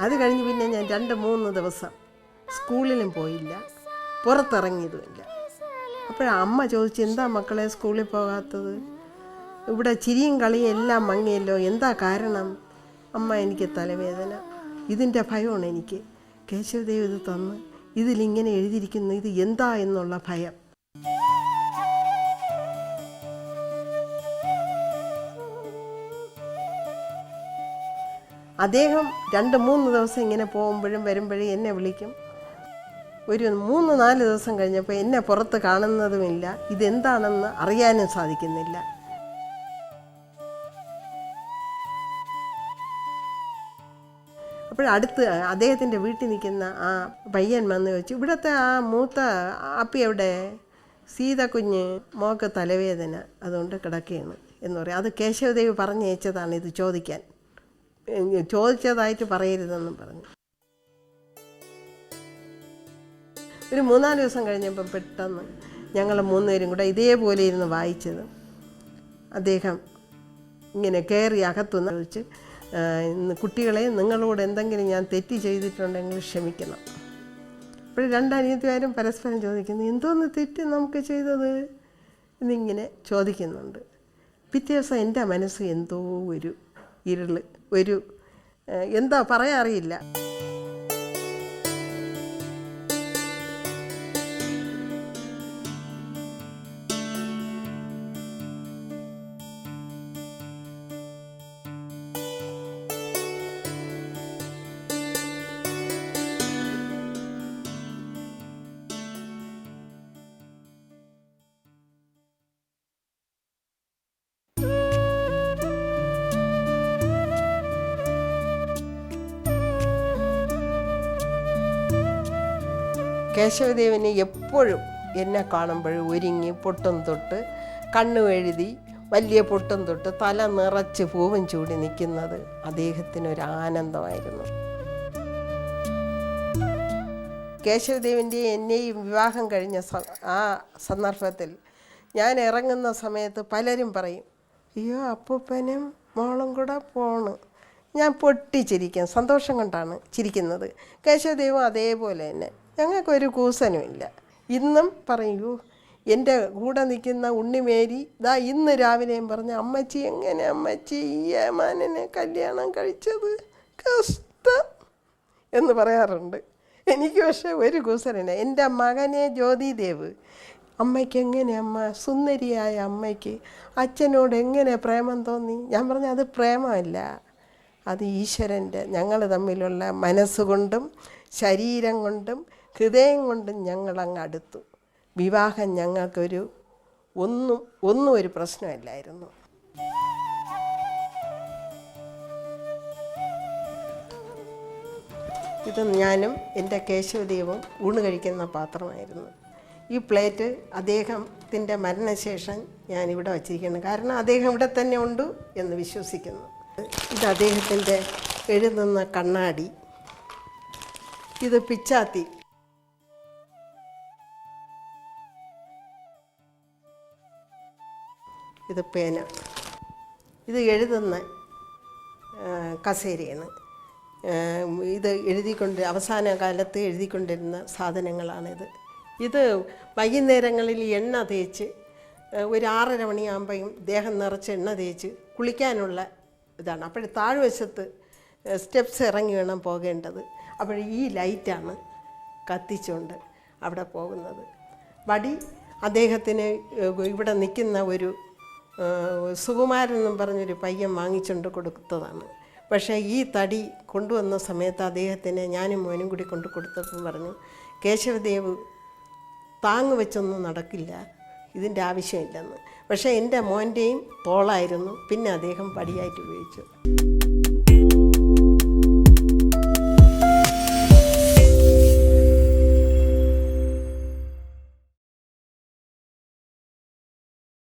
അത് കഴിഞ്ഞ് പിന്നെ ഞാൻ രണ്ട് മൂന്ന് ദിവസം സ്കൂളിലും പോയില്ല. പുറത്തിറങ്ങിയതുമില്ല. അപ്പോഴാ അമ്മ ചോദിച്ചു എന്താ മക്കളെ സ്കൂളിൽ പോകാത്തത്? ഇവിടെ ചിരിയും കളിയും എല്ലാം മങ്ങിയല്ലോ. എന്താ കാരണം? അമ്മ എനിക്ക് തലവേദന. ഇതിന്റെ ഭയമാണ് എനിക്ക്. കേശവദേവ് ഇത് തന്ന്. ഇതിലിങ്ങനെ എഴുതിയിരിക്കുന്നു. ഇത് എന്താ എന്നുള്ള ഭയം. അദ്ദേഹം രണ്ട് മൂന്ന് ദിവസം ഇങ്ങനെ പോകുമ്പോഴും വരുമ്പോഴും എന്നെ വിളിക്കും. ഒരു മൂന്ന് നാല് ദിവസം കഴിഞ്ഞപ്പോൾ എന്നെ പുറത്ത് കാണുന്നതുമില്ല. ഇതെന്താണെന്ന് അറിയാനും സാധിക്കുന്നില്ല. അപ്പോഴടുത്ത് അദ്ദേഹത്തിന്റെ വീട്ടിൽ നിൽക്കുന്ന ആ പയ്യൻ വന്ന് വെച്ചു ഇവിടുത്തെ ആ മൂത്ത അപ്പി എവിടെ? സീത കുഞ്ഞ് മോക്ക് തലവേദന അതുകൊണ്ട് കിടക്കുകയാണ്. എന്ന് പറയും. അത് കേശവദേവി പറഞ്ഞയച്ചതാണ് ഇത് ചോദിക്കാൻ. ചോദിച്ചതായിട്ട് പറയരുതെന്നും പറഞ്ഞു. ഒരു മൂന്നാൽ ദിവസം കഴിഞ്ഞപ്പോൾ പെട്ടെന്ന് ഞങ്ങൾ മൂന്നുപേരും കൂടെ ഇതേപോലെ ഇരുന്ന് വായിച്ചത്. അദ്ദേഹം ഇങ്ങനെ കയറി അകത്തുനിന്ന് ചോദിച്ച് "ആ, ഇന്ന് കുട്ടികളെ നിങ്ങളോട് എന്തെങ്കിലും ഞാൻ തെറ്റ് ചെയ്തിട്ടുണ്ടെങ്കിൽ ക്ഷമിക്കണം. അപ്പോൾ രണ്ടനിയത്തിമാരും പരസ്പരം ചോദിക്കുന്നു എന്തോന്ന് തെറ്റ് നമുക്ക് ചെയ്തത്? എന്നിങ്ങനെ ചോദിക്കുന്നുണ്ട്. പിറ്റേ ദിവസം എന്റെ മനസ്സ് എന്തോ ഒരു ഇരുൾ. ഒരു എന്താ പറയാറിയില്ല. കേശവദേവന് എപ്പോഴും എന്നെ കാണുമ്പോഴും ഒരുങ്ങി പൊട്ടും തൊട്ട് കണ്ണു എഴുതി വലിയ പൊട്ടും തൊട്ട് തല നിറച്ച് പൂവും ചൂടി നിൽക്കുന്നത് അദ്ദേഹത്തിനൊരു ആനന്ദമായിരുന്നു. കേശവദേവന്റെ എന്നെയും വിവാഹം കഴിഞ്ഞ ആ സന്ദർഭത്തിൽ ഞാൻ ഇറങ്ങുന്ന സമയത്ത് പലരും പറയും അയ്യോ അപ്പൂപ്പനും മോളും കൂടെ പോണ്. ഞാൻ പൊട്ടിച്ചിരിക്കും സന്തോഷം കൊണ്ടാണ് ചിരിക്കുന്നത്. കേശവദേവം അതേപോലെ തന്നെ. ഞങ്ങൾക്കൊരു കൂസനുമില്ല ഇന്നും പറയൂ എന്റെ കൂടെ നിൽക്കുന്ന ഉണ്ണിമേരി ദാ ഇന്ന് രാവിലെയും പറഞ്ഞ അമ്മച്ചി എങ്ങനെ അമ്മച്ചി ഈ ഏമാനനെ കല്യാണം കഴിച്ചത്? കഷ്ടം എന്ന് പറയാറുണ്ട്. എനിക്ക് പക്ഷേ ഒരു കൂസനില്ല എന്റെ മകനെ ജ്യോതിദേവ് അമ്മയ്ക്ക് എങ്ങനെ അമ്മ സുന്ദരിയായ അമ്മയ്ക്ക് അച്ഛനോട് എങ്ങനെ പ്രേമം തോന്നി? ഞാൻ പറഞ്ഞ അത് പ്രേമമല്ല. അത് ഈശ്വരന്റെ ഞങ്ങൾ തമ്മിലുള്ള മനസ്സുകൊണ്ടും ശരീരം കൊണ്ടും ഹൃദയം കൊണ്ട് ഞങ്ങളങ്ങ് അടുത്തു. വിവാഹം ഞങ്ങൾക്കൊരു ഒന്നും ഒന്നും ഒരു പ്രശ്നമില്ലായിരുന്നു. ഇത് ഞാനും എന്റെ കേശവദേവും ഊണ് കഴിക്കുന്ന പാത്രമായിരുന്നു. ഈ പ്ലേറ്റ് അദ്ദേഹത്തിന്റെ മരണശേഷം ഞാൻ ഇവിടെ വച്ചിരിക്കുന്നു. കാരണം അദ്ദേഹം ഇവിടെ തന്നെ ഉണ്ട് എന്ന് വിശ്വസിക്കുന്നു. ഇത് അദ്ദേഹത്തിന്റെ എഴുതുന്ന കണ്ണാടി. ഇത് പിച്ചാത്തി. ഇത് പേന. ഇത് എഴുതുന്ന കസേരയാണ്. ഇത് എഴുതിക്കൊണ്ട് അവസാന കാലത്ത് എഴുതിക്കൊണ്ടിരുന്ന സാധനങ്ങളാണിത്. ഇത് വൈകുന്നേരങ്ങളിൽ എണ്ണ തേച്ച് ഒരു ആറര മണിയാകുമ്പോഴും ദേഹം നിറച്ച് എണ്ണ തേച്ച് കുളിക്കാനുള്ള ഇതാണ്. അപ്പോൾ താഴ്വശത്ത് സ്റ്റെപ്സ് ഇറങ്ങി വേണം പോകേണ്ടത്. അപ്പോൾ ഈ ലൈറ്റാണ് കത്തിച്ചുകൊണ്ട് അവിടെ പോകുന്നത്. വടി അദ്ദേഹത്തിന് ഇവിടെ നിൽക്കുന്ന ഒരു എന്നും പറഞ്ഞൊരു പയ്യൻ വാങ്ങിച്ചുകൊണ്ട് കൊടുത്തതാണ്. പക്ഷേ ഈ തടി കൊണ്ടുവന്ന സമയത്ത് അദ്ദേഹത്തിന് ഞാനും മോനും കൂടി കൊണ്ട് കൊടുത്തപ്പോൾ പറഞ്ഞു കേശവദേവ് താങ്ങ് വെച്ചൊന്നും നടക്കില്ല ഇതിന്റെ ആവശ്യമില്ലെന്ന്. പക്ഷേ എന്റെ മോന്റെയും തോളായിരുന്നു പിന്നെ അദ്ദേഹം പടിയായിട്ട് ഉപയോഗിച്ചു.